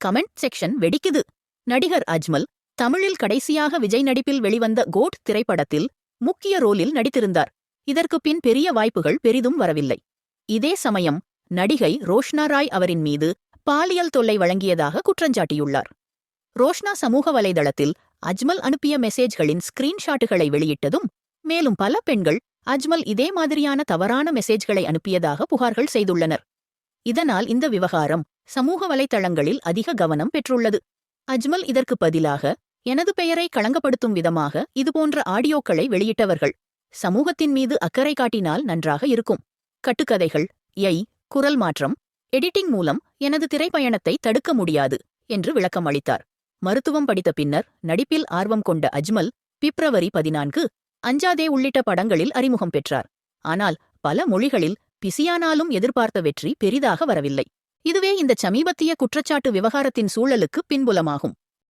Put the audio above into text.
Comment section வெடிக்குது. நடிகர் அஜ்மல் தமிழில் கடைசியாக விஜய் நடிப்பில் வெளிவந்த கோட் திரைப்படத்தில் முக்கிய ரோலில் நடித்திருந்தார். இதற்கு பின் பெரிய வாய்ப்புகள் பெரிதும் வரவில்லை. இதே சமயம் நடிகை ரோஷ்னா ராய் அவரின் மீது பாலியல் தொல்லை வழங்கியதாக குற்றஞ்சாட்டியுள்ளார் ரோஷ்னா சமூக வலைதளத்தில் அஜ்மல் அனுப்பிய மெசேஜ்களின் ஸ்கிரீன்ஷாட்டுகளை வெளியிட்டதும் மேலும் பல பெண்கள் அஜ்மல் இதே மாதிரியான தவறான மெசேஜ்களை அனுப்பியதாக புகார்கள் செய்துள்ளனர். இதனால் இந்த விவகாரம் சமூக வலைத்தளங்களில் அதிக கவனம் பெற்றுள்ளது. அஜ்மல் இதற்கு பதிலாக எனது பெயரை களங்கப்படுத்தும் விதமாக இதுபோன்ற ஆடியோக்களை வெளியிட்டவர்கள் சமூகத்தின் மீது அக்கறை காட்டினால் நன்றாக இருக்கும். கட்டுக்கதைகள் யை குரல் மாற்றம் எடிட்டிங் மூலம் எனது திரைப்பயணத்தை தடுக்க முடியாது என்று விளக்கம் அளித்தார் மருத்துவம் படித்த பின்னர் நடிப்பில் ஆர்வம் கொண்ட அஜ்மல் பிப்ரவரி பதினான்கு அஞ்சாதே உள்ளிட்ட படங்களில் அறிமுகம் பெற்றார். ஆனால் பல மொழிகளில் பிசியானாலும் எதிர்பார்த்த வெற்றி பெரிதாக வரவில்லை. இதுவே இந்த சமீபத்திய குற்றச்சாட்டு விவகாரத்தின் சூழலுக்கு பின்புலமாகும்.